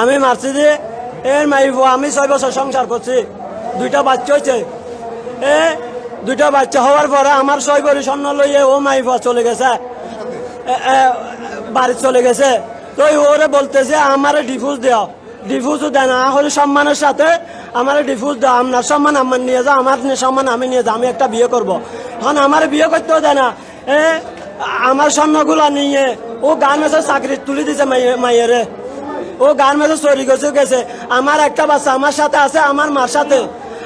আমি মারছি যে এর মাইব, আমি ছয় বছর সংসার করছি। দুইটা বাচ্চা হয়েছে এ দুইটা বাচ্চা হওয়ার পরে আমার ছয় বড়ি স্বর্ণ লইয়ে ও মাইফা চলে গেছে। বাড়ি চলে গেছে। তো ওরে বলতেছে, আমার ডিফুজ দেও। ডিফুজও দেয় না। হলে সম্মানের সাথে আমার ডিফুজ দাও আপনার সম্মান আমার নিয়ে যাও, আমার সম্মান আমি নিয়ে যাও, আমি একটা বিয়ে করব। এখন আমার বিয়ে করতেও দেয় না। এ, আমার স্বর্ণগুলো নিয়ে, ও গান এসে চাকরি তুলে দিছে মাইয়ে- মাইয়েরে। ও গান মেঝে চুরি গেছে গেছে। আমার একটা বাচ্চা আমার সাথে আছে, আমার মার সাথে।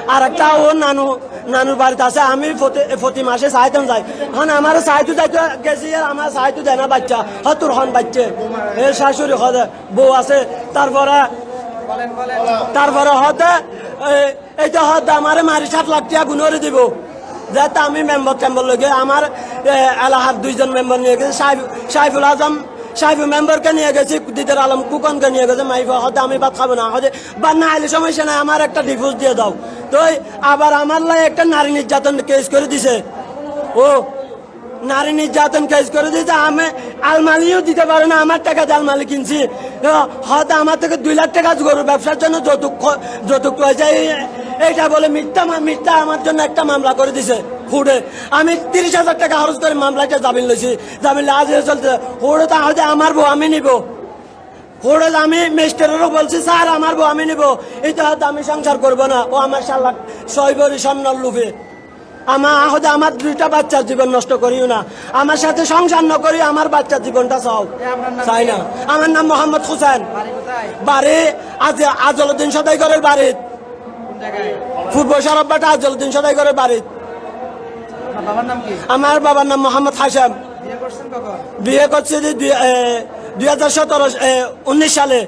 আর একটা ও নানু, নানুর বাড়িতে আছে, আমি প্রতি- মাসে চাইতাম যাই। হন, আমার চাইতো যাইতে গেছি আর আমার চাইতো দেয় না বাচ্চা। হতুর হন বাচ্চা। এ শাশুড়ি হদে বউ আছে, তারপরে তারপরে হতে এইটা হতে আমার মারি সাত লাখ টাকা গুণরে দিব। যাতে আমি মেম্বার টেম্বার লগে, আমার এলাহার দুইজন মেম্বার নিয়ে গেছে সাইফুল আজম সাহেব মেম্বারকে নিয়ে গেছি, দিদার আলম কুকনকে নিয়ে গেছে, মাইফা, হতে আমি ভাত খাব না, হতে, বা না আইলে সমস্যা নাই, আমার একটা ডিভোর্স দিয়ে দাও। তো আবার আমার লাই একটা নারী নির্যাতন কেস করে দিছে। ও, নারী নির্যাতন কেস করে দিয়েছে আমি আলমালিও দিতে পারে না, আমার টাকা দিয়ে আলমালি কিনছি। হয়তো আমার থেকে দুই লাখ টাকা গরু ব্যবসার জন্য যৌতুক যৌতুক এই- এইটা বলে মিথ্যা মিথ্যা আমার জন্য একটা মামলা করে দিছে হুড়ে। আমি তিরিশ হাজার টাকা খরচ করে মামলাটা জামিন লইছি। জামিন আজ চলতে হুড়ে তা হয়তো আমার বউ, আমি নিব। হুড়ে আমি মিস্টারেরও বলছি, স্যার, আমার বউ, আমি নিব। এটা হয়তো আমি সংসার করব না। ও আমার সাত লাখ ছয় বড়ি স্বর্ণর লুফে আমার হয়তো আমার দুইটা বাচ্চার জীবন নষ্ট করিও না। আমার সাথে সংসার ন করি আমার বাচ্চার জীবনটা চাও। চাই না। আমার নাম মোহাম্মদ হুসেন। বাড়ি আজ আজলুদ্দিন সদাইগরের বাড়ি পূর্ব সরব্বাটা আজলুদ্দিন সদাইগরের বাড়ি বাবার নাম কি? আমার বাবার নাম মোহাম্মদ হাসাম বিয়ে করছে দুই হাজার সতেরো উনিশ সালে।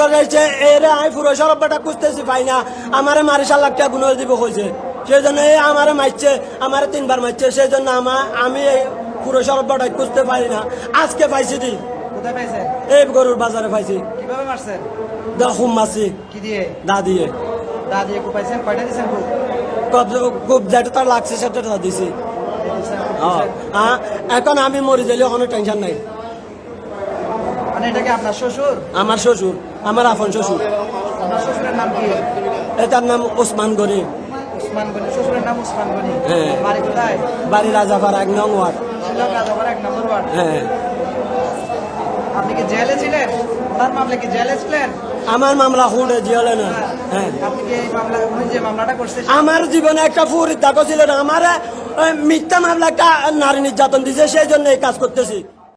করেছে এর আমি পুরো সরব্বাটা খুঁজতেছি পাই না। আমারে মারিশাল লাখ টাকা গুণর দিব হয়েছে সেই জন্য এই আমারে মারছে আমারে তিনবার মারছে। সেই জন্য আমার আমি এই পুরো সরব্বাটা খুঁজতে পারি না। আজকে পাইছি দি। এই গরুর বাজারে পাইছি। কীভাবে মারছেন? দা হুম মাছি কি দিয়ে? দা দিয়ে। দা দিয়ে কোপাইছেন কয়টা দিয়েছেন খুব যেটা তার লাগছে সেটা দিছি। হ্যাঁ, এখন আমি মরে গেলে কোনো টেনশন নাই। মানে এটা কি আপনার শ্বশুর? আমার শ্বশুর আমার আপন শ্বশুর। আপনার শ্বশুরের নাম কি? এটার নাম ওসমান গনি। উসমান গনি শ্বশুরের নাম উসমান গনি। হ্যাঁ। বাড়ি কোথায়? বাড়ি রাজাপাড়া এক নং ওয়ার্ড। রাজাবার এক নম্বর ওয়ার্ড। হ্যাঁ। আপনি কি জেলে ছিলেন? ওনার মামলা কি জেলে ছিলেন? আমার মামলা হুডে জিয়লে না। হ্যাঁ। আপনি কি এই মামলা উনি যে মামলাটা করছে আমার জীবনে একটা ফুরির দাগ ছিল না। আমার মিথ্যা মামলা একটা নারী নির্যাতন দিছে সেই জন্য এই কাজ করতেছি।